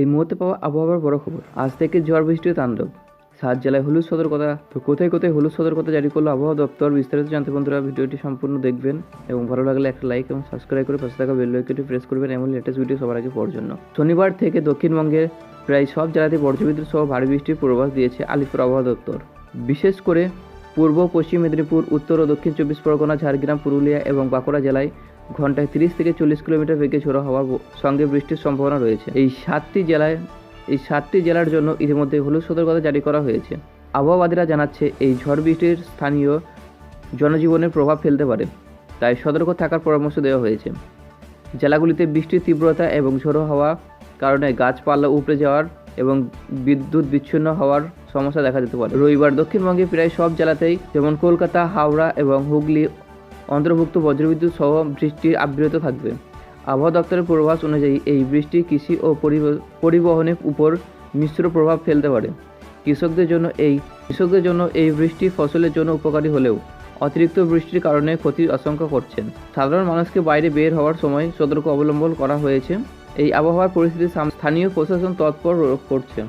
এই মুহূর্তে পাওয়া আবহাওয়ার বড় খবর। আজ থেকে ঝড় বৃষ্টির তাণ্ডব। সাত জেলায় হলুদ সতর্কতা। তো কোথায় কোথায় হলুদ সতর্কতা জারি করল আবহাওয়া দপ্তর বিস্তারিত জানতে বন্ধুরা ভিডিওটি সম্পূর্ণ দেখবেন এবং ভালো লাগলে একটা লাইক এবং সাবস্ক্রাইব করে পাশে থাকা বেল আইকনটি প্রেস করবেন এমন লেটেস্ট ভিডিও সবার আগে পাওয়ার জন্য। শনিবার থেকে দক্ষিণবঙ্গের প্রায় সব জেলাতে বজ্রবিদ্যুৎ সহ ভারী বৃষ্টির পূর্বাভাস দিয়েছে আলিপুর আবহাওয়া দপ্তর। বিশেষ করে পূর্ব, পশ্চিম মেদিনীপুর, উত্তর ও দক্ষিণ চব্বিশ পরগনা, ঝাড়গ্রাম, পুরুলিয়া এবং বাঁকুড়া জেলায় ঘন্টায় তিরিশ থেকে চল্লিশ কিলোমিটার বেগে ঝোড়ো হওয়ার সঙ্গে বৃষ্টির সম্ভাবনা রয়েছে। এই সাতটি জেলায়, এই সাতটি জেলার জন্য ইতিমধ্যে হলুদ সতর্কতা জারি করা হয়েছে। আবহাওয়াবাদীরা জানাচ্ছে, এই ঝড় বৃষ্টির স্থানীয় জনজীবনের প্রভাব ফেলতে পারে, তাই সতর্ক থাকার পরামর্শ দেওয়া হয়েছে। জেলাগুলিতে বৃষ্টির তীব্রতা এবং ঝোড়ো হওয়া কারণে গাছপালা উপড়ে যাওয়ার এবং বিদ্যুৎ বিচ্ছিন্ন হওয়ার সমস্যা দেখা যেতে পারে। রবিবার দক্ষিণবঙ্গে প্রায় সব জেলাতেই যেমন কলকাতা, হাওড়া এবং হুগলি অন্তর্ভুক্ত বজ্রবিদ্যুৎ সহ বৃষ্টির আবৃত থাকবে। আবহাওয়া দপ্তরের পূর্বাভাস অনুযায়ী এই বৃষ্টি কৃষি ও পরিব- পরিবহনের উপর মিশ্র প্রভাব ফেলতে পারে। কৃষকদের জন্য এই, কৃষকদের জন্য এই বৃষ্টি ফসলের জন্য উপকারী হলেও অতিরিক্ত বৃষ্টির কারণে ক্ষতির আশঙ্কা করছেন। সাধারণ মানুষকে বাইরে বের হওয়ার সময় সতর্ক অবলম্বন করা হয়েছে। এই আবহাওয়ার পরিস্থিতি স্থানীয় প্রশাসন তৎপর করছে।